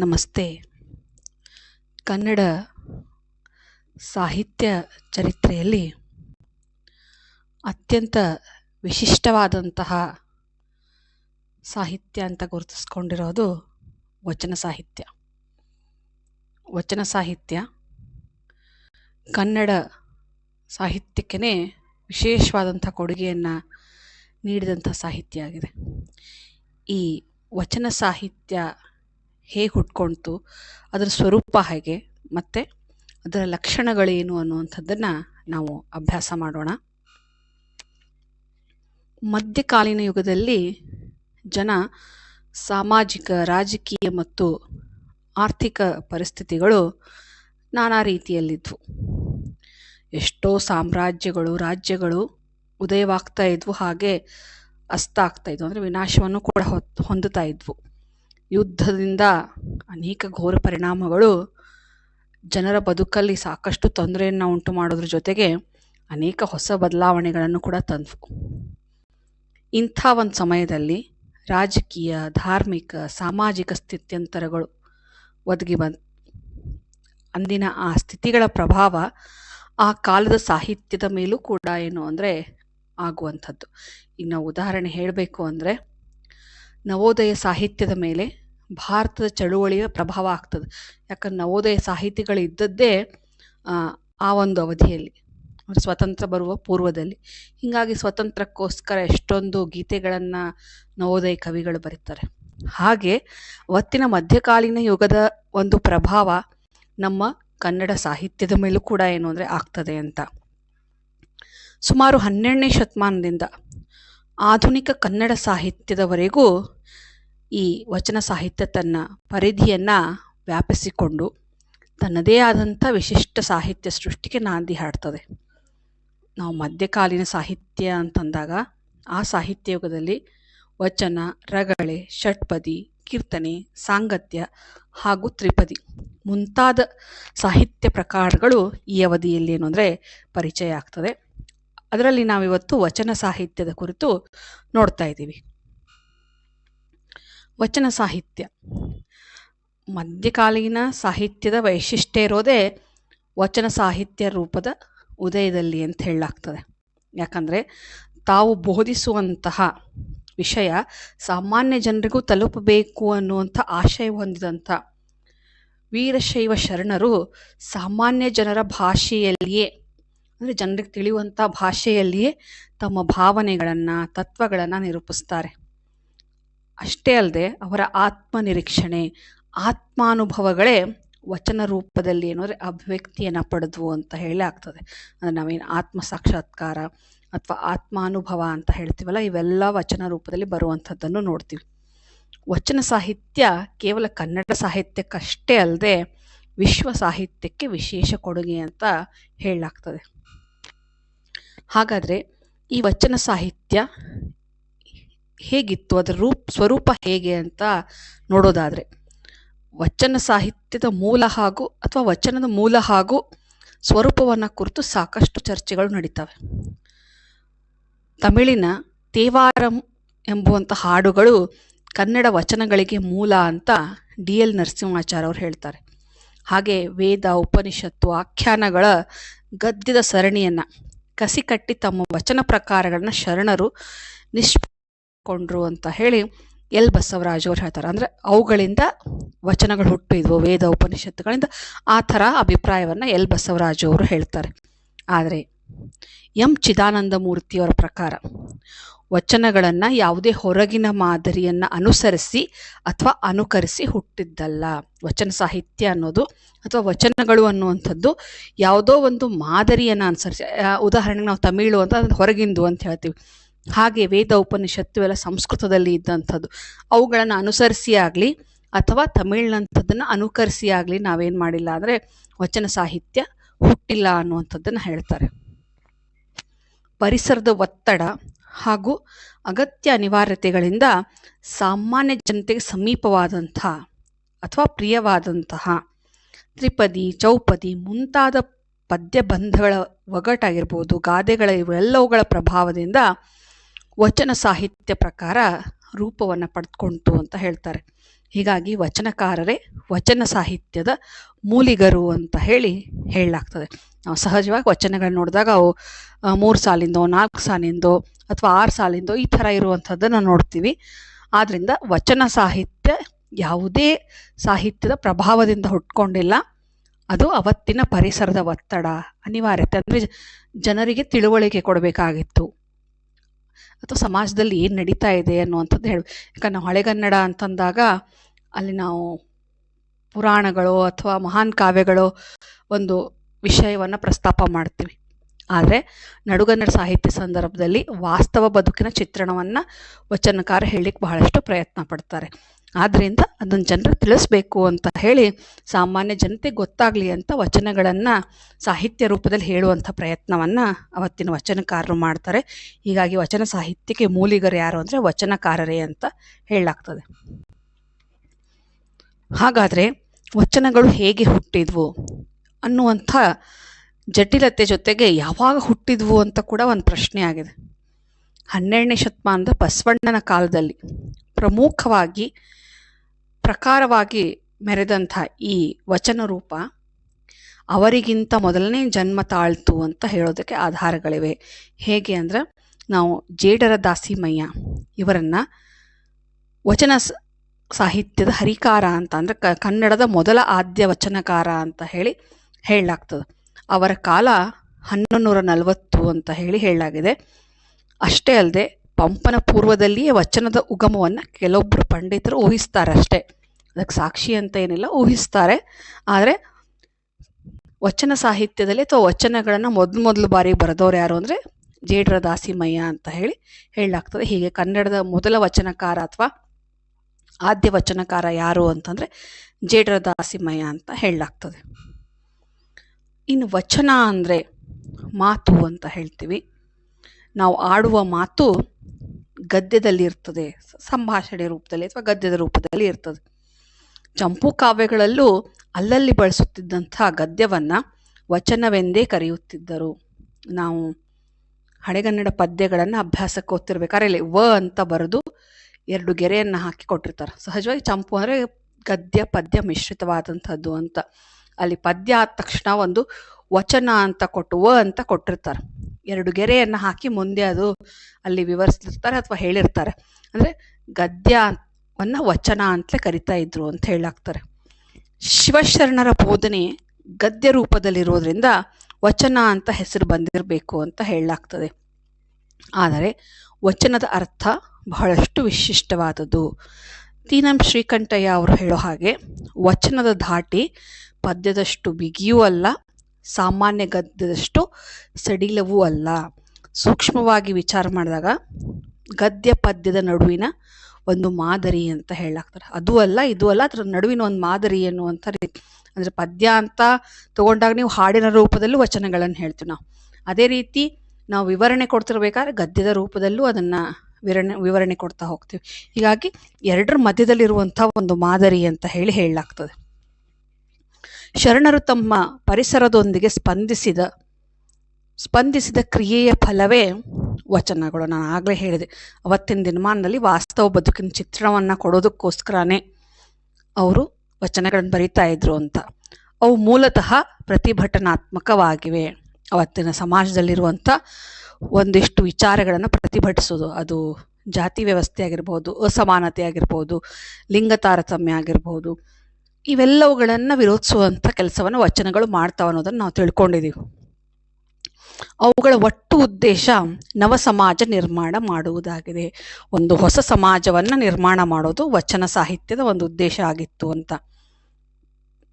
ನಮಸ್ತೆ. ಕನ್ನಡ ಸಾಹಿತ್ಯ ಚರಿತ್ರೆಯಲ್ಲಿ ಅತ್ಯಂತ ವಿಶಿಷ್ಟವಾದಂತಹ ಸಾಹಿತ್ಯ ಅಂತ ಗುರುತಿಸ್ಕೊಂಡಿರೋದು ವಚನ ಸಾಹಿತ್ಯ. ವಚನ ಸಾಹಿತ್ಯ ಕನ್ನಡ ಸಾಹಿತ್ಯಕ್ಕೇ ವಿಶೇಷವಾದಂಥ ಕೊಡುಗೆಯನ್ನು ನೀಡಿದಂಥ ಸಾಹಿತ್ಯ ಆಗಿದೆ. ಈ ವಚನ ಸಾಹಿತ್ಯ ಹೇಗೆ ಹುಟ್ಕೊಳ್ತು ಅದರ ಸ್ವರೂಪ ಹೇಗೆ, ಮತ್ತು ಅದರ ಲಕ್ಷಣಗಳೇನು ಅನ್ನುವಂಥದ್ದನ್ನು ನಾವು ಅಭ್ಯಾಸ ಮಾಡೋಣ. ಮಧ್ಯಕಾಲೀನ ಯುಗದಲ್ಲಿ ಜನ ಸಾಮಾಜಿಕ, ರಾಜಕೀಯ ಮತ್ತು ಆರ್ಥಿಕ ಪರಿಸ್ಥಿತಿಗಳು ನಾನಾ ರೀತಿಯಲ್ಲಿದ್ವು. ಎಷ್ಟೋ ಸಾಮ್ರಾಜ್ಯಗಳು, ರಾಜ್ಯಗಳು ಉದಯವಾಗ್ತಾ ಇದ್ವು ಹಾಗೆ ಅಸ್ತ ಆಗ್ತಾ ಇದ್ವು, ಅಂದರೆ ವಿನಾಶವನ್ನು ಕೂಡ ಹೊತ್ತು ಹೊಂದುತ್ತಾ ಇದ್ವು. ಯುದ್ಧದಿಂದ ಅನೇಕ ಘೋರ ಪರಿಣಾಮಗಳು ಜನರ ಬದುಕಲ್ಲಿ ಸಾಕಷ್ಟು ತೊಂದರೆಯನ್ನು ಉಂಟು ಮಾಡೋದ್ರ ಜೊತೆಗೆ ಅನೇಕ ಹೊಸ ಬದಲಾವಣೆಗಳನ್ನು ಕೂಡ ತಂದವು ಇಂಥ ಒಂದು ಸಮಯದಲ್ಲಿ ರಾಜಕೀಯ, ಧಾರ್ಮಿಕ, ಸಾಮಾಜಿಕ ಸ್ಥಿತ್ಯಂತರಗಳು ಒದಗಿ ಬಂತು ಅಂದಿನ ಆ ಸ್ಥಿತಿಗಳ ಪ್ರಭಾವ ಆ ಕಾಲದ ಸಾಹಿತ್ಯದ ಮೇಲೂ ಕೂಡ ಏನು ಅಂದರೆ ಆಗುವಂಥದ್ದು. ಈಗ ನಾವು ಉದಾಹರಣೆ ಹೇಳಬೇಕು ಅಂದರೆ ನವೋದಯ ಸಾಹಿತ್ಯದ ಮೇಲೆ ಭಾರತದ ಚಳುವಳಿಯ ಪ್ರಭಾವ ಆಗ್ತದೆ. ಯಾಕಂದ್ರೆ ನವೋದಯ ಸಾಹಿತಿಗಳು ಇದ್ದದ್ದೇ ಆ, ಒಂದು ಅವಧಿಯಲ್ಲಿ ಸ್ವತಂತ್ರ ಬರುವ ಪೂರ್ವದಲ್ಲಿ. ಹೀಗಾಗಿ ಸ್ವತಂತ್ರಕ್ಕೋಸ್ಕರ ಎಷ್ಟೊಂದು ಗೀತೆಗಳನ್ನು ನವೋದಯ ಕವಿಗಳು ಬರೀತಾರೆ. ಹಾಗೆ ಅವತ್ತಿನ ಮಧ್ಯಕಾಲೀನ ಯುಗದ ಒಂದು ಪ್ರಭಾವ ನಮ್ಮ ಕನ್ನಡ ಸಾಹಿತ್ಯದ ಮೇಲೂ ಕೂಡ ಏನು ಅಂದರೆ ಆಗ್ತದೆ ಅಂತ. ಸುಮಾರು ಹನ್ನೆರಡನೇ ಶತಮಾನದಿಂದ ಆಧುನಿಕ ಕನ್ನಡ ಸಾಹಿತ್ಯದವರೆಗೂ ಈ ವಚನ ಸಾಹಿತ್ಯ ತನ್ನ ಪರಿಧಿಯನ್ನು ವ್ಯಾಪಿಸಿಕೊಂಡು ತನ್ನದೇ ಆದಂಥ ವಿಶಿಷ್ಟ ಸಾಹಿತ್ಯ ಸೃಷ್ಟಿಗೆ ನಾಂದಿ ಹಾಡ್ತದೆ. ನಾವು ಮಧ್ಯಕಾಲೀನ ಸಾಹಿತ್ಯ ಅಂತಂದಾಗ ಆ ಸಾಹಿತ್ಯ ಯುಗದಲ್ಲಿ ವಚನ, ರಗಳೆ, ಷಟ್ಪದಿ, ಕೀರ್ತನೆ, ಸಾಂಗತ್ಯ ಹಾಗೂ ತ್ರಿಪದಿ ಮುಂತಾದ ಸಾಹಿತ್ಯ ಪ್ರಕಾರಗಳು ಈ ಅವಧಿಯಲ್ಲಿ ಏನು ಅಂದರೆ ಪರಿಚಯ ಆಗ್ತದೆ. ಅದರಲ್ಲಿ ನಾವಿವತ್ತು ವಚನ ಸಾಹಿತ್ಯದ ಕುರಿತು ನೋಡ್ತಾ ಇದ್ದೀವಿ. ವಚನ ಸಾಹಿತ್ಯ. ಮಧ್ಯಕಾಲೀನ ಸಾಹಿತ್ಯದ ವೈಶಿಷ್ಟ್ಯ ಇರೋದೇ ವಚನ ಸಾಹಿತ್ಯ ರೂಪದ ಉದಯದಲ್ಲಿ ಅಂತ ಹೇಳಲಾಗ್ತದೆ. ಯಾಕಂದರೆ ತಾವು ಬೋಧಿಸುವಂತಹ ವಿಷಯ ಸಾಮಾನ್ಯ ಜನರಿಗೂ ತಲುಪಬೇಕು ಅನ್ನುವಂಥ ಆಶಯ ಹೊಂದಿದಂಥ ವೀರಶೈವ ಶರಣರು ಸಾಮಾನ್ಯ ಜನರ ಭಾಷೆಯಲ್ಲಿಯೇ ಅಂದರೆ ಜನರಿಗೆ ತಿಳಿಯುವಂಥ ಭಾಷೆಯಲ್ಲಿಯೇ ತಮ್ಮ ಭಾವನೆಗಳನ್ನು, ತತ್ವಗಳನ್ನು ನಿರೂಪಿಸ್ತಾರೆ. ಅಷ್ಟೇ ಅಲ್ಲದೆ ಅವರ ಆತ್ಮನಿರೀಕ್ಷಣೆ, ಆತ್ಮಾನುಭವಗಳೇ ವಚನ ರೂಪದಲ್ಲಿ ಏನಂದರೆ ಅಭಿವ್ಯಕ್ತಿಯನ್ನು ಪಡೆದ್ವು ಅಂತ ಹೇಳಿ ಆಗ್ತದೆ. ಅಂದರೆ ನಾವೇನು ಆತ್ಮ ಸಾಕ್ಷಾತ್ಕಾರ ಅಥವಾ ಆತ್ಮಾನುಭವ ಅಂತ ಹೇಳ್ತೀವಲ್ಲ, ಇವೆಲ್ಲ ವಚನ ರೂಪದಲ್ಲಿ ಬರುವಂಥದ್ದನ್ನು ನೋಡ್ತೀವಿ. ವಚನ ಸಾಹಿತ್ಯ ಕೇವಲ ಕನ್ನಡ ಸಾಹಿತ್ಯಕ್ಕಷ್ಟೇ ಅಲ್ಲದೆ ವಿಶ್ವ ಸಾಹಿತ್ಯಕ್ಕೆ ವಿಶೇಷ ಕೊಡುಗೆ ಅಂತ ಹೇಳಲಾಗ್ತದೆ. ಹಾಗಾದರೆ ಈ ವಚನ ಸಾಹಿತ್ಯ ಹೇಗಿತ್ತು? ಅದರ ರೂಪ, ಸ್ವರೂಪ ಹೇಗೆ ಅಂತ ನೋಡೋದಾದರೆ, ವಚನ ಸಾಹಿತ್ಯದ ಮೂಲ ಹಾಗೂ ಅಥವಾ ವಚನದ ಮೂಲ ಹಾಗೂ ಸ್ವರೂಪವನ್ನು ಕುರಿತು ಸಾಕಷ್ಟು ಚರ್ಚೆಗಳು ನಡೀತವೆ. ತಮಿಳಿನ ತೇವಾರಂ ಎಂಬುವಂಥ ಹಾಡುಗಳು ಕನ್ನಡ ವಚನಗಳಿಗೆ ಮೂಲ ಅಂತ ಡಿ ಎಲ್ ನರಸಿಂಹಾಚಾರ್ಯ ಅವರು ಹೇಳ್ತಾರೆ. ಹಾಗೆ ವೇದ, ಉಪನಿಷತ್ತು, ಆಖ್ಯಾನಗಳ ಗದ್ಯದ ಸರಣಿಯನ್ನು ಕಸಿಕಟ್ಟಿ ತಮ್ಮ ವಚನ ಪ್ರಕಾರಗಳನ್ನ ಶರಣರು ನಿಷ್ಕೊಂಡ್ರು ಅಂತ ಹೇಳಿ ಎಲ್ ಬಸವರಾಜ್ ಅವ್ರು ಹೇಳ್ತಾರೆ. ಅಂದರೆ ಅವುಗಳಿಂದ ವಚನಗಳು ಹುಟ್ಟಿದ್ವು ವೇದ ಉಪನಿಷತ್ತುಗಳಿಂದ ಆ ಥರ ಅಭಿಪ್ರಾಯವನ್ನು ಎಲ್ ಬಸವರಾಜು ಅವರು ಹೇಳ್ತಾರೆ. ಆದರೆ ಎಂ ಚಿದಾನಂದ ಮೂರ್ತಿಯವರ ಪ್ರಕಾರ ವಚನಗಳನ್ನು ಯಾವುದೇ ಹೊರಗಿನ ಮಾದರಿಯನ್ನು ಅನುಸರಿಸಿ ಅಥವಾ ಅನುಕರಿಸಿ ಹುಟ್ಟಿದ್ದಲ್ಲ. ವಚನ ಸಾಹಿತ್ಯ ಅನ್ನೋದು ಅಥವಾ ವಚನಗಳು ಅನ್ನುವಂಥದ್ದು ಯಾವುದೋ ಒಂದು ಮಾದರಿಯನ್ನು ಅನುಸರಿಸಿ ಉದಾಹರಣೆಗೆ ನಾವು ತಮಿಳು ಅಂತ ಹೊರಗಿಂದು ಅಂತ ಹೇಳ್ತೀವಿ. ಹಾಗೆ ವೇದ ಉಪನಿಷತ್ತು ಎಲ್ಲ ಸಂಸ್ಕೃತದಲ್ಲಿ ಇದ್ದಂಥದ್ದು. ಅವುಗಳನ್ನು ಅನುಸರಿಸಿ ಆಗಲಿ ಅಥವಾ ತಮಿಳಿನಂಥದ್ದನ್ನು ಅನುಕರಿಸಿ ಆಗಲಿ ನಾವೇನು ಮಾಡಿಲ್ಲ ಅಂದರೆ ವಚನ ಸಾಹಿತ್ಯ ಹುಟ್ಟಿಲ್ಲ ಅನ್ನುವಂಥದ್ದನ್ನು ಹೇಳ್ತಾರೆ. ಪರಿಸರದ ಒತ್ತಡ ಹಾಗೂ ಅಗತ್ಯ ಅನಿವಾರ್ಯತೆಗಳಿಂದ ಸಾಮಾನ್ಯ ಜನತೆಗೆ ಸಮೀಪವಾದಂತಹ ಅಥವಾ ಪ್ರಿಯವಾದಂತಹ ತ್ರಿಪದಿ, ಚೌಪದಿ ಮುಂತಾದ ಪದ್ಯಬಂಧಗಳ ಒಗಟಾಗಿರ್ಬೋದು, ಗಾದೆಗಳ ಇವೆಲ್ಲವುಗಳ ಪ್ರಭಾವದಿಂದ ವಚನ ಸಾಹಿತ್ಯ ಪ್ರಕಾರ ರೂಪವನ್ನು ಪಡೆದುಕೊಂಡು ಅಂತ ಹೇಳ್ತಾರೆ. ಹೀಗಾಗಿ ವಚನಕಾರರೇ ವಚನ ಸಾಹಿತ್ಯದ ಮೂಲಿಗರು ಅಂತ ಹೇಳಿ ಹೇಳಲಾಗ್ತದೆ. ನಾವು ಸಹಜವಾಗಿ ವಚನಗಳನ್ನ ನೋಡಿದಾಗ ಅವು ಮೂರು ಸಾಲಿಂದೋ, ನಾಲ್ಕು ಸಾಲಿಂದೋ ಅಥವಾ ಆರು ಸಾಲಿಂದೋ ಈ ಥರ ಇರುವಂಥದ್ದನ್ನು ನೋಡ್ತೀವಿ. ಆದ್ದರಿಂದ ವಚನ ಸಾಹಿತ್ಯ ಯಾವುದೇ ಸಾಹಿತ್ಯದ ಪ್ರಭಾವದಿಂದ ಹುಟ್ಕೊಂಡಿಲ್ಲ. ಅದು ಅವತ್ತಿನ ಪರಿಸರದ ಒತ್ತಡ, ಅನಿವಾರ್ಯತೆ, ಅಂದರೆ ಜನರಿಗೆ ತಿಳುವಳಿಕೆ ಕೊಡಬೇಕಾಗಿತ್ತು. ಅಥವಾ ಸಮಾಜದಲ್ಲಿ ಏನು ನಡೀತಾ ಇದೆ ಅನ್ನುವಂಥದ್ದು ಹೇಳಿ ಯಾಕಂದ್ರೆ ನಾವು ಹಳೆಗನ್ನಡ ಅಂತಂದಾಗ ಅಲ್ಲಿ ನಾವು ಪುರಾಣಗಳು ಅಥವಾ ಮಹಾನ್ ಕಾವ್ಯಗಳು ಒಂದು ವಿಷಯವನ್ನು ಪ್ರಸ್ತಾಪ ಮಾಡ್ತೀವಿ. ಆದರೆ ನಡುಗನ್ನಡ ಸಾಹಿತ್ಯ ಸಂದರ್ಭದಲ್ಲಿ ವಾಸ್ತವ ಬದುಕಿನ ಚಿತ್ರಣವನ್ನು ವಚನಕಾರ ಹೇಳಲಿಕ್ಕೆ ಬಹಳಷ್ಟು ಪ್ರಯತ್ನ ಪಡ್ತಾರೆ. ಆದ್ದರಿಂದ ಅದನ್ನು ಜನರು ತಿಳಿಸ್ಬೇಕು ಅಂತ ಹೇಳಿ ಸಾಮಾನ್ಯ ಜನತೆಗೆ ಗೊತ್ತಾಗಲಿ ಅಂತ ವಚನಗಳನ್ನು ಸಾಹಿತ್ಯ ರೂಪದಲ್ಲಿ ಹೇಳುವಂಥ ಪ್ರಯತ್ನವನ್ನು ಅವತ್ತಿನ ವಚನಕಾರರು ಮಾಡ್ತಾರೆ. ಹೀಗಾಗಿ ವಚನ ಸಾಹಿತ್ಯಕ್ಕೆ ಮೂಲಿಗರು ಯಾರು ಅಂದರೆ ವಚನಕಾರರೇ ಅಂತ ಹೇಳಲಾಗ್ತದೆ. ಹಾಗಾದರೆ ವಚನಗಳು ಹೇಗೆ ಹುಟ್ಟಿದ್ವು ಅನ್ನುವಂಥ ಜಟಿಲತೆ ಜೊತೆಗೆ ಯಾವಾಗ ಹುಟ್ಟಿದ್ವು ಅಂತ ಕೂಡ ಒಂದು ಪ್ರಶ್ನೆ ಆಗಿದೆ. ಹನ್ನೆರಡನೇ ಶತಮಾನದ ಬಸವಣ್ಣನ ಕಾಲದಲ್ಲಿ ಪ್ರಮುಖವಾಗಿ, ಪ್ರಕಾರವಾಗಿ ಮೆರೆದಂಥ ಈ ವಚನ ರೂಪ ಅವರಿಗಿಂತ ಮೊದಲನೇ ಜನ್ಮ ತಾಳ್ತು ಅಂತ ಹೇಳೋದಕ್ಕೆ ಆಧಾರಗಳಿವೆ. ಹೇಗೆ ಅಂದ್ರೆ, ನಾವು ಜೇಡರ ದಾಸಿಮಯ್ಯ ಇವರನ್ನು ವಚನ ಸಾಹಿತ್ಯದ ಹರಿಕಾರ ಅಂತ ಅಂದರೆ ಕನ್ನಡದ ಮೊದಲ ಆದ್ಯ ವಚನಕಾರ ಅಂತ ಹೇಳಿ ಹೇಳಲಾಗ್ತದೆ. ಅವರ ಕಾಲ ಹನ್ನೊಂದು ನಲವತ್ತು ಅಂತ ಹೇಳಿ ಹೇಳಲಾಗಿದೆ. ಅಷ್ಟೇ ಅಲ್ಲದೆ ಪಂಪನ ಪೂರ್ವದಲ್ಲಿಯೇ ವಚನದ ಉಗಮವನ್ನು ಕೆಲವೊಬ್ಬರು ಪಂಡಿತರು ಊಹಿಸ್ತಾರೆ ಅಷ್ಟೇ. ಅದಕ್ಕೆ ಸಾಕ್ಷಿ ಅಂತ ಏನಿಲ್ಲ, ಊಹಿಸ್ತಾರೆ. ಆದರೆ ವಚನ ಸಾಹಿತ್ಯದಲ್ಲಿ ಅಥವಾ ವಚನಗಳನ್ನು ಮೊದಲು ಮೊದಲು ಬಾರಿ ಬರೆದವ್ರು ಯಾರು ಅಂದರೆ ಜೇಡ್ರ ದಾಸಿಮಯ್ಯ ಅಂತ ಹೇಳಿ ಹೇಳಲಾಗ್ತದೆ. ಹೀಗೆ ಕನ್ನಡದ ಮೊದಲ ವಚನಕಾರ ಅಥವಾ ಆದ್ಯ ವಚನಕಾರ ಯಾರು ಅಂತಂದರೆ ಜೇಡ್ರ ದಾಸಿಮಯ್ಯ ಅಂತ ಹೇಳಲಾಗ್ತದೆ. ಇನ್ನು ವಚನ ಅಂದರೆ ಮಾತು ಅಂತ ಹೇಳ್ತೀವಿ. ನಾವು ಆಡುವ ಮಾತು ಗದ್ಯದಲ್ಲಿ ಇರ್ತದೆ, ಸಂಭಾಷಣೆ ರೂಪದಲ್ಲಿ ಅಥವಾ ಗದ್ಯದ ರೂಪದಲ್ಲಿ ಇರ್ತದೆ. ಚಂಪು ಕಾವ್ಯಗಳಲ್ಲೂ ಅಲ್ಲಲ್ಲಿ ಬಳಸುತ್ತಿದ್ದಂಥ ಗದ್ಯವನ್ನು ವಚನವೆಂದೇ ಕರೆಯುತ್ತಿದ್ದರು. ನಾವು ಹಳೆಗನ್ನಡ ಪದ್ಯಗಳನ್ನು ಅಭ್ಯಾಸಕ್ಕೆ ಓದ್ತಿರ್ಬೇಕಾದ್ರೆ ಇಲ್ಲಿ ವ ಅಂತ ಬರೆದು ಎರಡು ಗೆರೆಯನ್ನು ಹಾಕಿ ಕೊಟ್ಟಿರ್ತಾರೆ. ಸಹಜವಾಗಿ ಚಂಪು ಅಂದರೆ ಗದ್ಯ ಪದ್ಯ ಮಿಶ್ರಿತವಾದಂಥದ್ದು ಅಂತ. ಅಲ್ಲಿ ಪದ್ಯ ಆದ ತಕ್ಷಣ ಒಂದು ವಚನ ಅಂತ ಕೊಟ್ಟು ವ ಅಂತ ಕೊಟ್ಟಿರ್ತಾರೆ. ಎರಡು ಗೆರೆಯನ್ನು ಹಾಕಿ ಮುಂದೆ ಅದು ಅಲ್ಲಿ ವಿವರಿಸಿರ್ತಾರೆ ಅಥವಾ ಹೇಳಿರ್ತಾರೆ. ಅಂದರೆ ಗದ್ಯವನ್ನು ವಚನ ಅಂತಲೇ ಕರಿತಾ ಇದ್ರು ಅಂತ ಹೇಳಾಗ್ತಾರೆ. ಶಿವಶರಣರ ಬೋಧನೆ ಗದ್ಯ ರೂಪದಲ್ಲಿರೋದ್ರಿಂದ ವಚನ ಅಂತ ಹೆಸರು ಬಂದಿರಬೇಕು ಅಂತ ಹೇಳಲಾಗ್ತದೆ ಆದರೆ ವಚನದ ಅರ್ಥ ಬಹಳಷ್ಟು ವಿಶಿಷ್ಟವಾದದ್ದು. ತೀನಂ ಶ್ರೀಕಂಠಯ್ಯ ಅವರು ಹೇಳೋ ಹಾಗೆ ವಚನದ ಧಾಟಿ ಪದ್ಯದಷ್ಟು ಬಿಗಿಯೂ ಅಲ್ಲ, ಸಾಮಾನ್ಯ ಗದ್ಯದಷ್ಟು ಸಡಿಲವೂ ಅಲ್ಲ. ಸೂಕ್ಷ್ಮವಾಗಿ ವಿಚಾರ ಮಾಡಿದಾಗ ಗದ್ಯ ಪದ್ಯದ ನಡುವಿನ ಒಂದು ಮಾದರಿ ಅಂತ ಹೇಳಲಾಗ್ತಾರೆ ಅದು ಅಲ್ಲ, ಇದು ಅಲ್ಲ, ಅದರ ನಡುವಿನ ಒಂದು ಮಾದರಿ ಅನ್ನುವಂಥ ರೀತಿ. ಅಂದರೆ ಪದ್ಯ ಅಂತ ತಗೊಂಡಾಗ ನೀವು ಹಾಡಿನ ರೂಪದಲ್ಲೂ ವಚನಗಳನ್ನು ಹೇಳ್ತೀವಿ ನಾವು. ಅದೇ ರೀತಿ ನಾವು ವಿವರಣೆ ಕೊಡ್ತಿರ್ಬೇಕಾದ್ರೆ ಗದ್ಯದ ರೂಪದಲ್ಲೂ ಅದನ್ನು ವಿವರಣೆ ವಿವರಣೆ ಕೊಡ್ತಾ ಹೋಗ್ತೀವಿ. ಹೀಗಾಗಿ ಎರಡರ ಮಧ್ಯದಲ್ಲಿರುವಂಥ ಒಂದು ಮಾದರಿ ಅಂತ ಹೇಳಿ ಹೇಳಲಾಗ್ತದೆ. ಶರಣರು ತಮ್ಮ ಪರಿಸರದೊಂದಿಗೆ ಸ್ಪಂದಿಸಿದ ಸ್ಪಂದಿಸಿದ ಕ್ರಿಯೆಯ ಫಲವೇ ವಚನಗಳು. ನಾನು ಆಗಲೇ ಹೇಳಿದೆ, ಅವತ್ತಿನ ದಿನಮಾನದಲ್ಲಿ ವಾಸ್ತವ ಬದುಕಿನ ಚಿತ್ರಣವನ್ನು ಕೊಡೋದಕ್ಕೋಸ್ಕರನೇ ಅವರು ವಚನಗಳನ್ನು ಬರಿತಾ ಇದ್ರು ಅಂತ. ಅವು ಮೂಲತಃ ಪ್ರತಿಭಟನಾತ್ಮಕವಾಗಿವೆ. ಅವತ್ತಿನ ಸಮಾಜದಲ್ಲಿರುವಂಥ ಒಂದಿಷ್ಟು ವಿಚಾರಗಳನ್ನು ಪ್ರತಿಭಟಿಸೋದು, ಅದು ಜಾತಿ ವ್ಯವಸ್ಥೆ ಆಗಿರ್ಬೋದು, ಅಸಮಾನತೆ ಆಗಿರ್ಬೋದು ಲಿಂಗ ತಾರತಮ್ಯ ಆಗಿರ್ಬೋದು ಇವೆಲ್ಲವುಗಳನ್ನು ವಿರೋಧಿಸುವಂಥ ಕೆಲಸವನ್ನು ವಚನಗಳು ಮಾಡ್ತಾವೆ ಅನ್ನೋದನ್ನು ನಾವು ತಿಳ್ಕೊಂಡಿದ್ದೀವಿ ಅವುಗಳ ಒಟ್ಟು ಉದ್ದೇಶ ನವ ಸಮಾಜ ನಿರ್ಮಾಣ ಮಾಡುವುದಾಗಿದೆ. ಒಂದು ಹೊಸ ಸಮಾಜವನ್ನು ನಿರ್ಮಾಣ ಮಾಡೋದು ವಚನ ಸಾಹಿತ್ಯದ ಒಂದು ಉದ್ದೇಶ ಆಗಿತ್ತು ಅಂತ.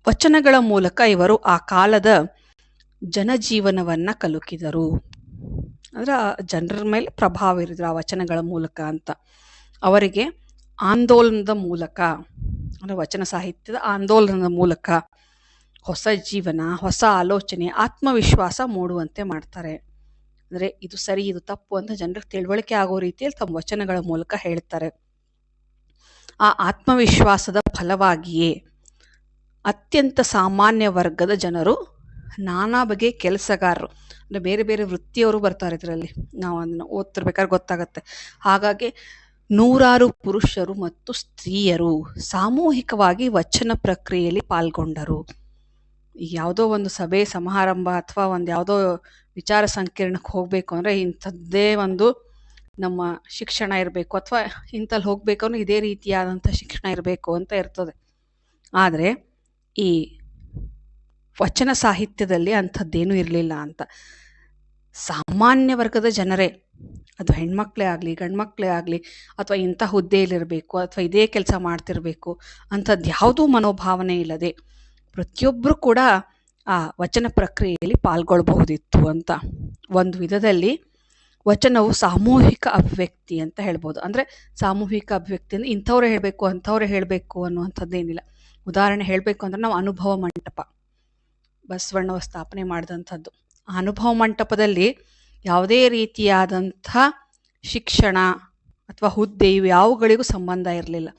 ವಚನಗಳ ಮೂಲಕ ಇವರು ಆ ಕಾಲದ ಜನಜೀವನವನ್ನು ಕಲುಕಿದರು. ಅಂದರೆ ಜನರ ಮೇಲೆ ಪ್ರಭಾವ ಇರಿದ್ರು ಆ ವಚನಗಳ ಮೂಲಕ ಅಂತ. ಅವರಿಗೆ ಆಂದೋಲನದ ಮೂಲಕ ಅಂದರೆ ವಚನ ಸಾಹಿತ್ಯದ ಆಂದೋಲನದ ಮೂಲಕ ಹೊಸ ಜೀವನ, ಹೊಸ ಆಲೋಚನೆ, ಆತ್ಮವಿಶ್ವಾಸ ಮೂಡುವಂತೆ ಮಾಡ್ತಾರೆ. ಅಂದರೆ ಇದು ಸರಿ, ಇದು ತಪ್ಪು ಅಂತ ಜನರಿಗೆ ತಿಳುವಳಿಕೆ ಆಗೋ ರೀತಿಯಲ್ಲಿ ತಮ್ಮ ವಚನಗಳ ಮೂಲಕ ಹೇಳ್ತಾರೆ. ಆ ಆತ್ಮವಿಶ್ವಾಸದ ಫಲವಾಗಿಯೇ ಅತ್ಯಂತ ಸಾಮಾನ್ಯ ವರ್ಗದ ಜನರು ನಾನಾ ಬಗೆಯ ಕೆಲಸಗಾರರು, ಅಂದರೆ ಬೇರೆ ಬೇರೆ ವೃತ್ತಿಯವರು ಬರ್ತಾರೆ ಇದರಲ್ಲಿ. ನಾವು ಅದನ್ನು ಓದ್ತಿರ್ಬೇಕಾದ್ರೆ ಗೊತ್ತಾಗತ್ತೆ. ಹಾಗಾಗಿ ನೂರಾರು ಪುರುಷರು ಮತ್ತು ಸ್ತ್ರೀಯರು ಸಾಮೂಹಿಕವಾಗಿ ವಚನ ಪ್ರಕ್ರಿಯೆಯಲ್ಲಿ ಪಾಲ್ಗೊಂಡರು. ಯಾವುದೋ ಒಂದು ಸಭೆ ಸಮಾರಂಭ ಅಥವಾ ಒಂದು ಯಾವುದೋ ವಿಚಾರ ಸಂಕಿರಣಕ್ಕೆ ಹೋಗಬೇಕು ಅಂದರೆ ಇಂಥದ್ದೇ ಒಂದು ನಮ್ಮ ಶಿಕ್ಷಣ ಇರಬೇಕು ಅಥವಾ ಇಂಥಲ್ಲಿ ಹೋಗಬೇಕು ಅಂದ್ರೆ ಇದೇ ರೀತಿಯಾದಂಥ ಶಿಕ್ಷಣ ಇರಬೇಕು ಅಂತ ಇರ್ತದೆ. ಆದರೆ ಈ ವಚನ ಸಾಹಿತ್ಯದಲ್ಲಿ ಅಂಥದ್ದೇನೂ ಇರಲಿಲ್ಲ ಅಂತ. ಸಾಮಾನ್ಯ ವರ್ಗದ ಜನರೇ ಅದು ಹೆಣ್ಮಕ್ಳೇ ಆಗಲಿ, ಗಂಡ್ಮಕ್ಳೇ ಆಗಲಿ ಅಥವಾ ಇಂಥ ಹುದ್ದೆಯಲ್ಲಿರಬೇಕು ಅಥವಾ ಇದೇ ಕೆಲಸ ಮಾಡ್ತಿರಬೇಕು ಅಂಥದ್ದು ಯಾವುದೂ ಮನೋಭಾವನೆ ಇಲ್ಲದೆ ಪ್ರತಿಯೊಬ್ಬರು ಕೂಡ ಆ ವಚನ ಪ್ರಕ್ರಿಯೆಯಲ್ಲಿ ಪಾಲ್ಗೊಳ್ಬಹುದಿತ್ತು ಅಂತ ಒಂದು ವಿಧದಲ್ಲಿ ವಚನವು ಸಾಮೂಹಿಕ ಅಭಿವ್ಯಕ್ತಿ ಅಂತ ಹೇಳ್ಬೋದು. ಅಂದರೆ ಸಾಮೂಹಿಕ ಅಭಿವ್ಯಕ್ತಿ ಅಂದರೆ ಇಂಥವ್ರೇ ಹೇಳಬೇಕು, ಅಂಥವ್ರೇ ಹೇಳಬೇಕು ಅನ್ನುವಂಥದ್ದೇನಿಲ್ಲ. ಉದಾಹರಣೆ ಹೇಳಬೇಕು ಅಂದರೆ ನಾವು ಅನುಭವ ಮಂಟಪ ಬಸವಣ್ಣವ ಸ್ಥಾಪನೆ ಮಾಡಿದಂಥದ್ದು. ಆ ಅನುಭವ ಮಂಟಪದಲ್ಲಿ ಯಾವುದೇ ರೀತಿಯಾದಂಥ ಶಿಕ್ಷಣ ಅಥವಾ ಹುದ್ದೆ ಇವು ಯಾವುಗಳಿಗೂ ಸಂಬಂಧ ಇರಲಿಲ್ಲ.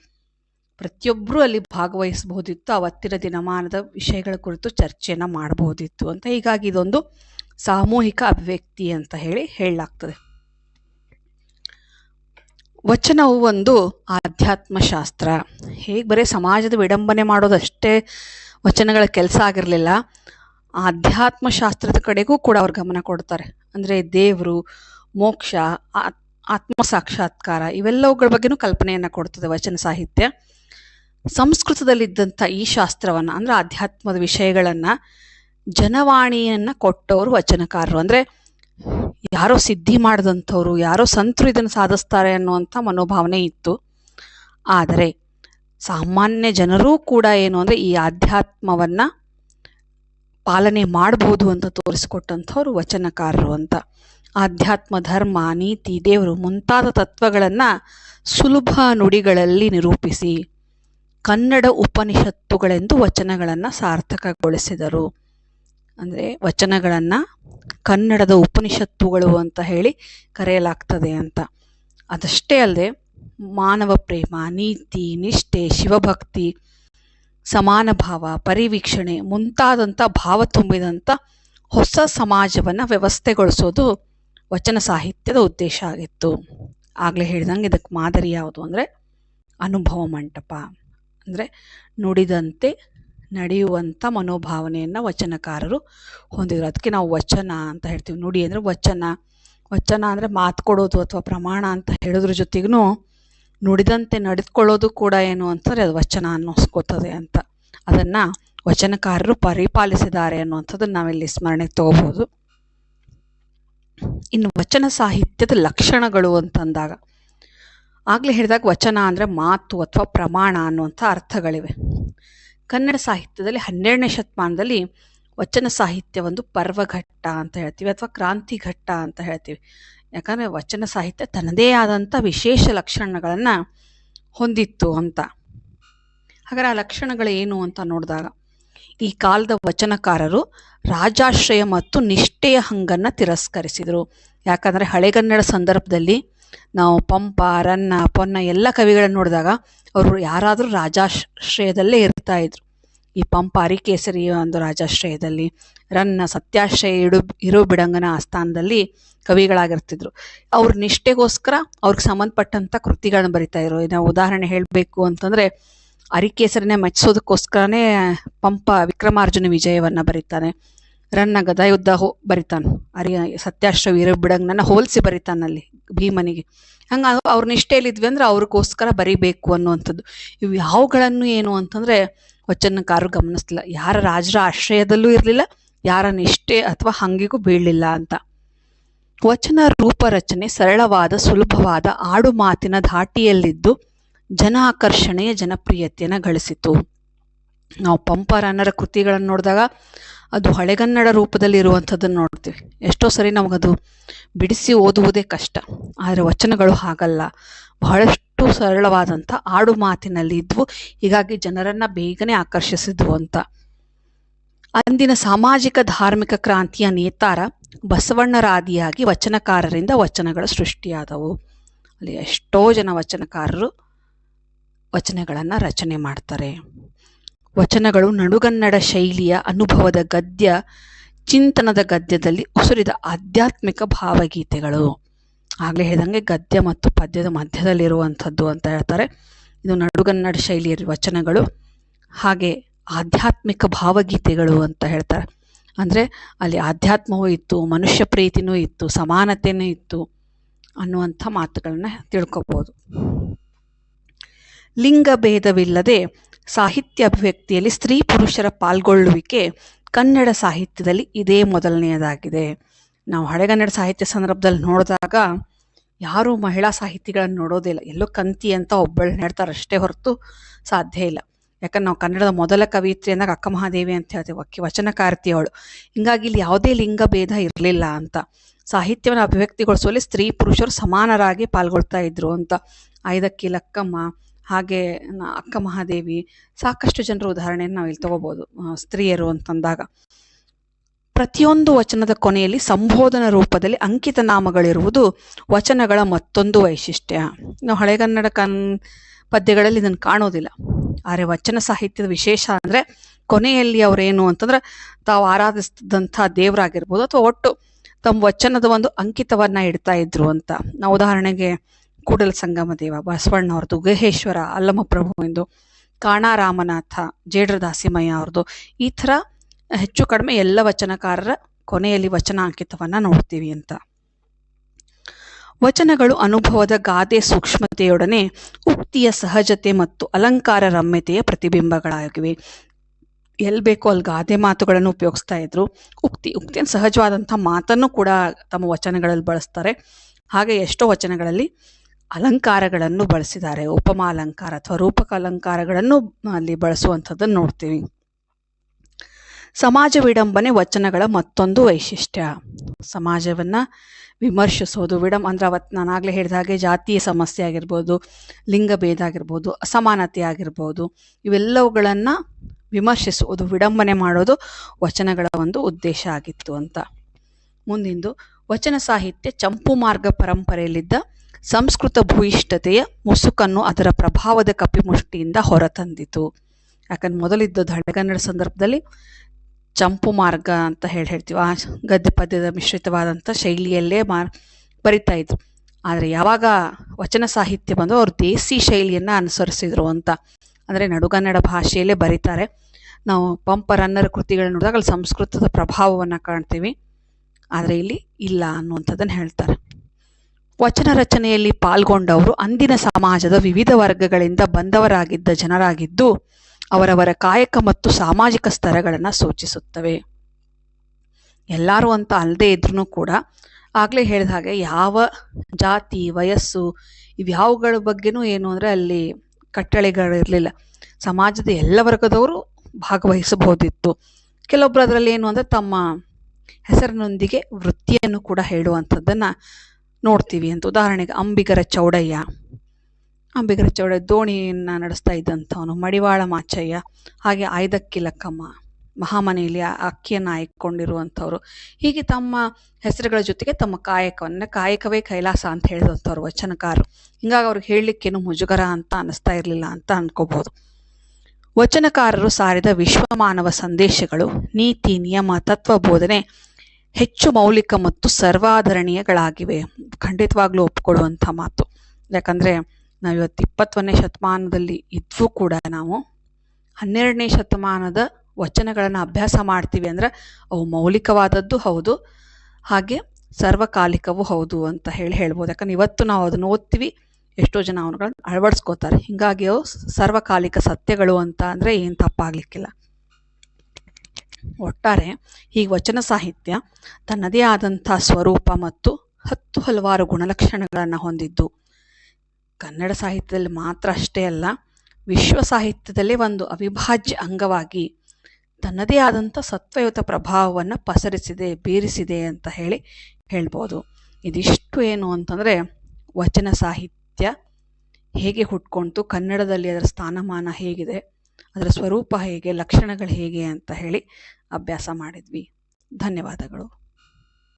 ಪ್ರತಿಯೊಬ್ಬರೂ ಅಲ್ಲಿ ಭಾಗವಹಿಸಬಹುದಿತ್ತು. ಅವತ್ತಿನ ದಿನಮಾನದ ವಿಷಯಗಳ ಕುರಿತು ಚರ್ಚೆಯನ್ನು ಮಾಡಬಹುದಿತ್ತು ಅಂತ. ಹೀಗಾಗಿ ಇದೊಂದು ಸಾಮೂಹಿಕ ಅಭಿವ್ಯಕ್ತಿ ಅಂತ ಹೇಳಿ ಹೇಳಲಾಗ್ತದೆ. ವಚನವು ಒಂದು ಆಧ್ಯಾತ್ಮ ಶಾಸ್ತ್ರ ಹೇಗೆ ಬರೀ ಸಮಾಜದ ವಿಡಂಬನೆ ಮಾಡೋದಷ್ಟೇ ವಚನಗಳ ಕೆಲಸ ಆಗಿರಲಿಲ್ಲ. ಆಧ್ಯಾತ್ಮ ಶಾಸ್ತ್ರದ ಕಡೆಗೂ ಕೂಡ ಅವ್ರು ಗಮನ ಕೊಡ್ತಾರೆ. ಅಂದರೆ ದೇವರು, ಮೋಕ್ಷ ಆತ್ಮ ಸಾಕ್ಷಾತ್ಕಾರ, ಇವೆಲ್ಲವುಗಳ ಬಗ್ಗೆನೂ ಕಲ್ಪನೆಯನ್ನು ಕೊಡ್ತದೆ ವಚನ ಸಾಹಿತ್ಯ. ಸಂಸ್ಕೃತದಲ್ಲಿದ್ದಂಥ ಈ ಶಾಸ್ತ್ರವನ್ನು, ಅಂದರೆ ಆಧ್ಯಾತ್ಮದ ವಿಷಯಗಳನ್ನು, ಜನವಾಣಿಯನ್ನು ಕೊಟ್ಟವರು ವಚನಕಾರರು. ಅಂದರೆ ಯಾರೋ ಸಿದ್ಧಿ ಮಾಡಿದಂಥವ್ರು, ಯಾರೋ ಸಂತರು ಇದನ್ನು ಸಾಧಿಸ್ತಾರೆ ಅನ್ನುವಂಥ ಮನೋಭಾವನೆ ಇತ್ತು. ಆದರೆ ಸಾಮಾನ್ಯ ಜನರೂ ಕೂಡ ಏನು ಅಂದರೆ ಈ ಆಧ್ಯಾತ್ಮವನ್ನು ಪಾಲನೆ ಮಾಡಬಹುದು ಅಂತ ತೋರಿಸಿಕೊಟ್ಟಂಥವ್ರು ವಚನಕಾರರು ಅಂತ. ಆಧ್ಯಾತ್ಮ, ಧರ್ಮ, ನೀತಿ, ದೇವರು ಮುಂತಾದ ತತ್ವಗಳನ್ನು ಸುಲಭ ನುಡಿಗಳಲ್ಲಿ ನಿರೂಪಿಸಿ ಕನ್ನಡ ಉಪನಿಷತ್ತುಗಳೆಂದು ವಚನಗಳನ್ನು ಸಾರ್ಥಕಗೊಳಿಸಿದರು. ಅಂದರೆ ವಚನಗಳನ್ನು ಕನ್ನಡದ ಉಪನಿಷತ್ತುಗಳು ಅಂತ ಹೇಳಿ ಕರೆಯಲಾಗ್ತದೆ ಅಂತ. ಅದಷ್ಟೇ ಅಲ್ಲದೆ ಮಾನವ ಪ್ರೇಮ, ನೀತಿ, ನಿಷ್ಠೆ, ಶಿವಭಕ್ತಿ ಸಮಾನ ಭಾವ, ಪರಿವೀಕ್ಷಣೆ ಮುಂತಾದಂಥ ಭಾವ ತುಂಬಿದಂಥ ಹೊಸ ಸಮಾಜವನ್ನು ವ್ಯವಸ್ಥೆಗೊಳಿಸೋದು ವಚನ ಸಾಹಿತ್ಯದ ಉದ್ದೇಶ ಆಗಿತ್ತು. ಆಗಲೇ ಹೇಳ್ದಂಗೆ ಇದಕ್ಕೆ ಮಾದರಿ ಯಾವುದು ಅಂದರೆ ಅನುಭವ ಮಂಟಪ. ಅಂದರೆ ನುಡಿದಂತೆ ನಡೆಯುವಂಥ ಮನೋಭಾವನೆಯನ್ನು ವಚನಕಾರರು ಹೊಂದಿದ್ರು. ಅದಕ್ಕೆ ನಾವು ವಚನ ಅಂತ ಹೇಳ್ತೀವಿ. ನುಡಿ ಅಂದರೆ ವಚನ. ವಚನ ಅಂದರೆ ಮಾತು ಕೊಡೋದು ಅಥವಾ ಪ್ರಮಾಣ ಅಂತ ಹೇಳೋದ್ರ ಜೊತೆಗೂ ನುಡಿದಂತೆ ನಡೆದುಕೊಳ್ಳೋದು ಕೂಡ ಏನು ಅಂತಂದರೆ ಅದು ವಚನ ಅನ್ನಿಸ್ಕೋತದೆ ಅಂತ. ಅದನ್ನು ವಚನಕಾರರು ಪರಿಪಾಲಿಸಿದ್ದಾರೆ ಅನ್ನುವಂಥದ್ದನ್ನು ನಾವಿಲ್ಲಿ ಸ್ಮರಣೆಗೆ ತಗೋಬೋದು. ಇನ್ನು ವಚನ ಸಾಹಿತ್ಯದ ಲಕ್ಷಣಗಳು ಅಂತಂದಾಗ, ಆಗಲೇ ಹೇಳಿದಾಗ ವಚನ ಅಂದರೆ ಮಾತು ಅಥವಾ ಪ್ರಮಾಣ ಅನ್ನುವಂಥ ಅರ್ಥಗಳಿವೆ. ಕನ್ನಡ ಸಾಹಿತ್ಯದಲ್ಲಿ ಹನ್ನೆರಡನೇ ಶತಮಾನದಲ್ಲಿ ವಚನ ಸಾಹಿತ್ಯ ಒಂದು ಪರ್ವಘಟ್ಟ ಅಂತ ಹೇಳ್ತೀವಿ, ಅಥವಾ ಕ್ರಾಂತಿ ಘಟ್ಟ ಅಂತ ಹೇಳ್ತೀವಿ. ಯಾಕಂದರೆ ವಚನ ಸಾಹಿತ್ಯ ತನ್ನದೇ ಆದಂಥ ವಿಶೇಷ ಲಕ್ಷಣಗಳನ್ನು ಹೊಂದಿತ್ತು ಅಂತ. ಹಾಗಾದ್ರೆ ಆ ಲಕ್ಷಣಗಳು ಏನು ಅಂತ ನೋಡಿದಾಗ, ಈ ಕಾಲದ ವಚನಕಾರರು ರಾಜಾಶ್ರಯ ಮತ್ತು ನಿಷ್ಠೆಯ ಹಂಗನ್ನು ತಿರಸ್ಕರಿಸಿದರು. ಯಾಕಂದರೆ ಹಳೆಗನ್ನಡ ಸಂದರ್ಭದಲ್ಲಿ ನಾವು ಪಂಪ ರನ್ನ ಪೊನ್ನ ಎಲ್ಲ ಕವಿಗಳನ್ನು ನೋಡಿದಾಗ, ಅವರು ಯಾರಾದರೂ ರಾಜಾಶ್ರಯದಲ್ಲೇ ಇರ್ತಾ ಇದ್ರು. ಈ ಪಂಪ ಅರಿಕೇಸರಿ ಒಂದು ರಾಜಾಶ್ರಯದಲ್ಲಿ, ರನ್ನ ಸತ್ಯಾಶ್ರಯ ಇಡು, ಇರೋ ಬಿಡಂಗನ ಆಸ್ಥಾನದಲ್ಲಿ ಕವಿಗಳಾಗಿರ್ತಿದ್ರು. ಅವ್ರ ನಿಷ್ಠೆಗೋಸ್ಕರ ಅವ್ರಿಗೆ ಸಂಬಂಧಪಟ್ಟಂಥ ಕೃತಿಗಳನ್ನ ಬರಿತಾ ಇದ್ರು. ನಾವು ಉದಾಹರಣೆ ಹೇಳಬೇಕು ಅಂತಂದರೆ, ಅರಿಕೇಸರಿನೇ ಮೆಚ್ಚಿಸೋದಕ್ಕೋಸ್ಕರನೇ ಪಂಪ ವಿಕ್ರಮಾರ್ಜುನ ವಿಜಯವನ್ನು ಬರೀತಾನೆ. ರನ್ನ ಗದಾಯುದ್ಧ ಹೋ, ಬರಿತಾನೆ. ಅರಿ ಸತ್ಯಾಶ್ರಯ ಇರೋ ಬಿಡಂಗನ ಹೋಲಿಸಿ ಬರಿತಾನಲ್ಲಿ ಭೀಮನಿಗೆ. ಹಂಗೆ ಅವ್ರ ನಿಷ್ಠೆಯಲ್ಲಿದ್ವಿ ಅಂದ್ರೆ ಅವ್ರಿಗೋಸ್ಕರ ಬರಿಬೇಕು ಅನ್ನುವಂಥದ್ದು. ಇವು ಯಾವುಗಳನ್ನು ಏನು ಅಂತಂದರೆ ವಚನಕಾರರು ಗಮನಿಸ್ಲಿಲ್ಲ ಯಾರ ರಾಜರ ಆಶ್ರಯದಲ್ಲೂ ಇರಲಿಲ್ಲ, ಯಾರ ನಿಷ್ಠೆ ಅಥವಾ ಹಂಗಿಗೂ ಬೀಳಲಿಲ್ಲ ಅಂತ. ವಚನ ರೂಪರಚನೆ ಸರಳವಾದ, ಸುಲಭವಾದ, ಆಡು ಮಾತಿನ ಧಾಟಿಯಲ್ಲಿದ್ದು ಜನ ಆಕರ್ಷಣೆಯ ಜನಪ್ರಿಯತೆಯನ್ನು ಗಳಿಸಿತು. ನಾವು ಪಂಪರನ್ನರ ಕೃತಿಗಳನ್ನು ನೋಡಿದಾಗ ಅದು ಹಳೆಗನ್ನಡ ರೂಪದಲ್ಲಿ ಇರುವಂಥದ್ದನ್ನು ನೋಡ್ತೀವಿ. ಎಷ್ಟೋ ಸರಿ ನಮಗದು ಬಿಡಿಸಿ ಓದುವುದೇ ಕಷ್ಟ. ಆದರೆ ವಚನಗಳು ಹಾಗಲ್ಲ. ಬಹಳಷ್ಟು ಸರಳವಾದಂಥ ಆಡು ಮಾತಿನಲ್ಲಿದ್ವು ಹೀಗಾಗಿ ಜನರನ್ನು ಬೇಗನೆ ಆಕರ್ಷಿಸಿದ್ವು ಅಂತ. ಅಂದಿನ ಸಾಮಾಜಿಕ ಧಾರ್ಮಿಕ ಕ್ರಾಂತಿಯ ನೇತಾರ ಬಸವಣ್ಣರಾದಿಯಾಗಿ ವಚನಕಾರರಿಂದ ವಚನಗಳು ಸೃಷ್ಟಿಯಾದವು. ಅಲ್ಲಿ ಎಷ್ಟೋ ಜನ ವಚನಕಾರರು ವಚನಗಳನ್ನು ರಚನೆ ಮಾಡ್ತಾರೆ. ವಚನಗಳು ನಡುಗನ್ನಡ ಶೈಲಿಯ ಅನುಭವದ ಗದ್ಯ, ಚಿಂತನದ ಗದ್ಯದಲ್ಲಿ ಉಸುರಿದ ಆಧ್ಯಾತ್ಮಿಕ ಭಾವಗೀತೆಗಳು. ಆಗಲೇ ಹೇಳಿದಂಗೆ ಗದ್ಯ ಮತ್ತು ಪದ್ಯದ ಮಧ್ಯದಲ್ಲಿರುವಂಥದ್ದು ಅಂತ ಹೇಳ್ತಾರೆ. ಇದು ನಡುಗನ್ನಡ ಶೈಲಿಯ ವಚನಗಳು, ಹಾಗೆ ಆಧ್ಯಾತ್ಮಿಕ ಭಾವಗೀತೆಗಳು ಅಂತ ಹೇಳ್ತಾರೆ. ಅಂದರೆ ಅಲ್ಲಿ ಆಧ್ಯಾತ್ಮವೂ ಇತ್ತು, ಮನುಷ್ಯ ಪ್ರೀತಿನೂ ಇತ್ತು ಸಮಾನತೆಯೂ ಇತ್ತು ಅನ್ನುವಂಥ ಮಾತುಗಳನ್ನ ತಿಳ್ಕೊಬೋದು. ಲಿಂಗಭೇದವಿಲ್ಲದೆ ಸಾಹಿತ್ಯ ಅಭಿವ್ಯಕ್ತಿಯಲ್ಲಿ ಸ್ತ್ರೀ ಪುರುಷರ ಪಾಲ್ಗೊಳ್ಳುವಿಕೆ ಕನ್ನಡ ಸಾಹಿತ್ಯದಲ್ಲಿ ಇದೇ ಮೊದಲನೆಯದಾಗಿದೆ. ನಾವು ಹಳೆಗನ್ನಡ ಸಾಹಿತ್ಯ ಸಂದರ್ಭದಲ್ಲಿ ನೋಡಿದಾಗ ಯಾರೂ ಮಹಿಳಾ ಸಾಹಿತಿಗಳನ್ನು ನೋಡೋದಿಲ್ಲ ಎಲ್ಲೋ ಕಂತಿ ಅಂತ ಒಬ್ಬಳು ಹೇಳ್ತಾರೆ ಅಷ್ಟೇ ಹೊರತು ಸಾಧ್ಯ ಇಲ್ಲ. ಯಾಕಂದ್ರೆ ನಾವು ಕನ್ನಡದ ಮೊದಲ ಕವಿಯತ್ರಿ ಅಂದಾಗ ಅಕ್ಕ ಮಹಾದೇವಿ ಅಂತ ಹೇಳ್ತೀವಿ, ಅಕ್ಕಿ ವಚನಕಾರ್ತಿ ಅವಳು. ಹಿಂಗಾಗಿ ಇಲ್ಲಿ ಯಾವುದೇ ಲಿಂಗ ಭೇದ ಇರಲಿಲ್ಲ ಅಂತ. ಸಾಹಿತ್ಯವನ್ನು ಅಭಿವ್ಯಕ್ತಿಗೊಳಿಸುವಲ್ಲಿ ಸ್ತ್ರೀ ಪುರುಷರು ಸಮಾನರಾಗಿ ಪಾಲ್ಗೊಳ್ತಾ ಇದ್ರು ಅಂತ. ಐದಕ್ಕಿ ಲಕ್ಕಮ್ಮ, ಹಾಗೆ ಅಕ್ಕ ಮಹಾದೇವಿ ಸಾಕಷ್ಟು ಜನರ ಉದಾಹರಣೆಯನ್ನು ನಾವು ಇಲ್ಲಿ ತಗೋಬಹುದು ಸ್ತ್ರೀಯರು ಅಂತಂದಾಗ. ಪ್ರತಿಯೊಂದು ವಚನದ ಕೊನೆಯಲ್ಲಿ ಸಂಬೋಧನ ರೂಪದಲ್ಲಿ ಅಂಕಿತ ನಾಮಗಳಿರುವುದು ವಚನಗಳ ಮತ್ತೊಂದು ವೈಶಿಷ್ಟ್ಯ. ನಾವು ಹಳೆಗನ್ನಡ ಕನ್ ಪದ್ಯಗಳಲ್ಲಿ ಇದನ್ನು ಕಾಣೋದಿಲ್ಲ. ಆದರೆ ವಚನ ಸಾಹಿತ್ಯದ ವಿಶೇಷ ಅಂದರೆ ಕೊನೆಯಲ್ಲಿ ಅವರೇನು ಅಂತಂದ್ರೆ ತಾವು ಆರಾಧಿಸಿದಂಥ ದೇವರಾಗಿರ್ಬೋದು ಅಥವಾ ಒಟ್ಟು ತಮ್ಮ ವಚನದ ಒಂದು ಅಂಕಿತವನ್ನ ಇಡ್ತಾ ಇದ್ರು ಅಂತ. ನಾವು ಉದಾಹರಣೆಗೆ ಕೂಡಲ ಸಂಗಮ ದೇವ, ಬಸವಣ್ಣ ಅವ್ರದ್ದು, ಗುಹೇಶ್ವರ ಅಲ್ಲಮ ಪ್ರಭು ಎಂದು ರಾಮನಾಥ ಜೇಡ್ರ ದಾಸಿಮಯ್ಯ ಅವ್ರದ್ದು ಈ ಥರ ಹೆಚ್ಚು ಕಡಿಮೆ ಎಲ್ಲ ವಚನಕಾರರ ಕೊನೆಯಲ್ಲಿ ವಚನ ಅಂಕಿತವನ್ನು ನೋಡ್ತೀವಿ ಅಂತ. ವಚನಗಳು ಅನುಭವದ ಗಾದೆ ಸೂಕ್ಷ್ಮತೆಯೊಡನೆ ಉಕ್ತಿಯ ಸಹಜತೆ ಮತ್ತು ಅಲಂಕಾರ ರಮ್ಯತೆಯ ಪ್ರತಿಬಿಂಬಗಳಾಗಿವೆ. ಎಲ್ಲಿ ಬೇಕೋ ಅಲ್ಲಿ ಗಾದೆ ಮಾತುಗಳನ್ನು ಉಪಯೋಗಿಸ್ತಾ ಇದ್ರು. ಉಕ್ತಿ ಉಕ್ತಿಯನ್ನು ಸಹಜವಾದಂಥ ಮಾತನ್ನು ಕೂಡ ತಮ್ಮ ವಚನಗಳಲ್ಲಿ ಬಳಸ್ತಾರೆ. ಹಾಗೆ ಎಷ್ಟೋ ವಚನಗಳಲ್ಲಿ ಅಲಂಕಾರಗಳನ್ನು ಬಳಸಿದ್ದಾರೆ. ಉಪಮಾ ಅಲಂಕಾರ ಅಥವಾ ರೂಪಕ ಅಲಂಕಾರಗಳನ್ನು ಅಲ್ಲಿ ಬಳಸುವಂಥದ್ದನ್ನು ನೋಡ್ತೀವಿ. ಸಮಾಜ ವಿಡಂಬನೆ ವಚನಗಳ ಮತ್ತೊಂದು ವೈಶಿಷ್ಟ್ಯ. ಸಮಾಜವನ್ನ ವಿಮರ್ಶಿಸೋದು, ವಿಡಂ ಅಂದ್ರೆ ಅವತ್ತು ನಾನು ಆಗಲೇ ಹೇಳಿದ ಹಾಗೆ ಜಾತಿಯ ಸಮಸ್ಯೆ ಆಗಿರ್ಬೋದು ಲಿಂಗಭೇದ ಆಗಿರ್ಬೋದು, ಅಸಮಾನತೆ ಆಗಿರ್ಬೋದು, ಇವೆಲ್ಲವುಗಳನ್ನು ವಿಮರ್ಶಿಸುವುದು, ವಿಡಂಬನೆ ಮಾಡೋದು ವಚನಗಳ ಒಂದು ಉದ್ದೇಶ ಆಗಿತ್ತು ಅಂತ. ಮುಂದಿಂದು, ವಚನ ಸಾಹಿತ್ಯ ಚಂಪು ಮಾರ್ಗ ಪರಂಪರೆಯಲ್ಲಿದ್ದ ಸಂಸ್ಕೃತ ಭೂಯಿಷ್ಠತೆಯ ಮುಸುಕನ್ನು ಅದರ ಪ್ರಭಾವದ ಕಪಿಮುಷ್ಟಿಯಿಂದ ಹೊರತಂದಿತು. ಯಾಕಂದ್ರೆ ಮೊದಲಿದ್ದ ಹಳೆಗನ್ನಡ ಸಂದರ್ಭದಲ್ಲಿ ಚಂಪು ಮಾರ್ಗ ಅಂತ ಹೇಳಿ ಹೇಳ್ತೀವಿ. ಆ ಗದ್ಯ ಪದ್ಯದ ಮಿಶ್ರಿತವಾದಂಥ ಶೈಲಿಯಲ್ಲೇ ಮಾ ಬರಿತಾ ಇದ್ರು. ಆದರೆ ಯಾವಾಗ ವಚನ ಸಾಹಿತ್ಯ ಬಂದು ಅವರು ದೇಸಿ ಶೈಲಿಯನ್ನು ಅನುಸರಿಸಿದ್ರು ಅಂತ. ಅಂದರೆ ನಡುಗನ್ನಡ ಭಾಷೆಯಲ್ಲೇ ಬರೀತಾರೆ. ನಾವು ಪಂಪ ರನ್ನರ ಕೃತಿಗಳನ್ನ ನೋಡಿದಾಗ ಅಲ್ಲಿ ಸಂಸ್ಕೃತದ ಪ್ರಭಾವವನ್ನು ಕಾಣ್ತೀವಿ. ಆದರೆ ಇಲ್ಲಿ ಇಲ್ಲ ಅನ್ನುವಂಥದ್ದನ್ನು ಹೇಳ್ತಾರೆ. ವಚನ ರಚನೆಯಲ್ಲಿ ಪಾಲ್ಗೊಂಡವರು ಅಂದಿನ ಸಮಾಜದ ವಿವಿಧ ವರ್ಗಗಳಿಂದ ಬಂದವರಾಗಿದ್ದ ಜನರಾಗಿದ್ದು ಅವರವರ ಕಾಯಕ ಮತ್ತು ಸಾಮಾಜಿಕ ಸ್ತರಗಳನ್ನು ಸೂಚಿಸುತ್ತವೆ. ಎಲ್ಲರೂ ಅಂತ ಅಲ್ಲದೆ ಇದ್ರೂ ಕೂಡ ಆಗಲೇ ಹೇಳಿದ ಹಾಗೆ ಯಾವ ಜಾತಿ, ವಯಸ್ಸು, ಇವ್ಯಾವುಗಳ ಬಗ್ಗೆನೂ ಏನು ಅಂದರೆ ಅಲ್ಲಿ ಕಟ್ಟಳೆಗಳಿರಲಿಲ್ಲ ಸಮಾಜದ ಎಲ್ಲ ವರ್ಗದವರು ಭಾಗವಹಿಸಬಹುದಿತ್ತು. ಕೆಲವೊಬ್ರು ಅದರಲ್ಲಿ ಏನು ಅಂದರೆ ತಮ್ಮ ಹೆಸರಿನೊಂದಿಗೆ ವೃತ್ತಿಯನ್ನು ಕೂಡ ಹೇಳುವಂಥದ್ದನ್ನು ನೋಡ್ತೀವಿ ಅಂತ. ಉದಾಹರಣೆಗೆ ಅಂಬಿಗರ ಚೌಡಯ್ಯ. ಅಂಬಿಗರ ಚೌಡಯ್ಯ ದೋಣಿಯನ್ನು ನಡೆಸ್ತಾ ಇದ್ದಂಥವನು ಮಡಿವಾಳ ಮಾಚಯ್ಯ, ಹಾಗೆ ಆಯ್ದಕ್ಕಿ ಲಕ್ಕಮ್ಮ, ಮಹಾಮನೆಯಲ್ಲಿ ಅಕ್ಕಿಯನ್ನು ಆಯ್ಕೊಂಡಿರುವಂಥವ್ರು. ಹೀಗೆ ತಮ್ಮ ಹೆಸರುಗಳ ಜೊತೆಗೆ ತಮ್ಮ ಕಾಯಕವನ್ನು, ಕಾಯಕವೇ ಕೈಲಾಸ ಅಂತ ಹೇಳಿದಂಥವ್ರು ವಚನಕಾರರು. ಹಿಂಗಾಗಿ ಅವ್ರಿಗೆ ಹೇಳಲಿಕ್ಕೇನು ಮುಜುಗರ ಅಂತ ಅನ್ನಿಸ್ತಾ ಇರಲಿಲ್ಲ ಅಂತ ಅಂದ್ಕೋಬೋದು ವಚನಕಾರರು ಸಾರಿದ ವಿಶ್ವಮಾನವ ಸಂದೇಶಗಳು, ನೀತಿ, ನಿಯಮ ತತ್ವ ಬೋಧನೆ ಹೆಚ್ಚು ಮೌಲಿಕ ಮತ್ತು ಸರ್ವಾಧರಣೀಯಗಳಾಗಿವೆ. ಖಂಡಿತವಾಗ್ಲೂ ಒಪ್ಪಿಕೊಳ್ಳುವಂಥ ಮಾತು. ಯಾಕಂದರೆ ನಾವು ಇವತ್ತು ಇಪ್ಪತ್ತೊಂದನೇ ಶತಮಾನದಲ್ಲಿ ಇದ್ರೂ ಕೂಡ ನಾವು ಹನ್ನೆರಡನೇ ಶತಮಾನದ ವಚನಗಳನ್ನು ಅಭ್ಯಾಸ ಮಾಡ್ತೀವಿ ಅಂದರೆ ಅವು ಮೌಲಿಕವಾದದ್ದು ಹೌದು, ಹಾಗೆ ಸರ್ವಕಾಲಿಕವೂ ಹೌದು ಅಂತ ಹೇಳಿ ಹೇಳ್ಬೋದು. ಯಾಕಂದ್ರೆ ಇವತ್ತು ನಾವು ಅದನ್ನು ಓದ್ತೀವಿ, ಎಷ್ಟೋ ಜನ ಅವನುಗಳನ್ನ ಅಳವಡಿಸ್ಕೋತಾರೆ. ಹೀಗಾಗಿ ಅವು ಸರ್ವಕಾಲಿಕ ಸತ್ಯಗಳು ಅಂತ ಅಂದರೆ ಏನು ತಪ್ಪಾಗಲಿಕ್ಕಿಲ್ಲ. ಒಟ್ಟಾರೆ ಈ ವಚನ ಸಾಹಿತ್ಯ ತನ್ನದೇ ಆದಂಥ ಸ್ವರೂಪ ಮತ್ತು ಹತ್ತು ಹಲವಾರು ಗುಣಲಕ್ಷಣಗಳನ್ನು ಹೊಂದಿದ್ದು. ಕನ್ನಡ ಸಾಹಿತ್ಯದಲ್ಲಿ ಮಾತ್ರ ಅಷ್ಟೇ ಅಲ್ಲ, ವಿಶ್ವ ಸಾಹಿತ್ಯದಲ್ಲೇ ಒಂದು ಅವಿಭಾಜ್ಯ ಅಂಗವಾಗಿ ತನ್ನದೇ ಆದಂಥ ಸತ್ವಯುತ ಪ್ರಭಾವವನ್ನು ಪಸರಿಸಿದೆ, ಬೀರಿಸಿದೆ ಅಂತ ಹೇಳಿ ಹೇಳ್ಬೋದು. ಇದಿಷ್ಟು ಏನು ಅಂತಂದರೆ ವಚನ ಸಾಹಿತ್ಯ ಹೇಗೆ ಹುಟ್ಕೊಳ್ತು ಕನ್ನಡದಲ್ಲಿ ಅದರ ಸ್ಥಾನಮಾನ ಹೇಗಿದೆ, ಅದರ ಸ್ವರೂಪ ಹೇಗೆ, ಲಕ್ಷಣಗಳು ಹೇಗೆ ಅಂತ ಹೇಳಿ ಅಭ್ಯಾಸ ಮಾಡಿದ್ವಿ. ಧನ್ಯವಾದಗಳು.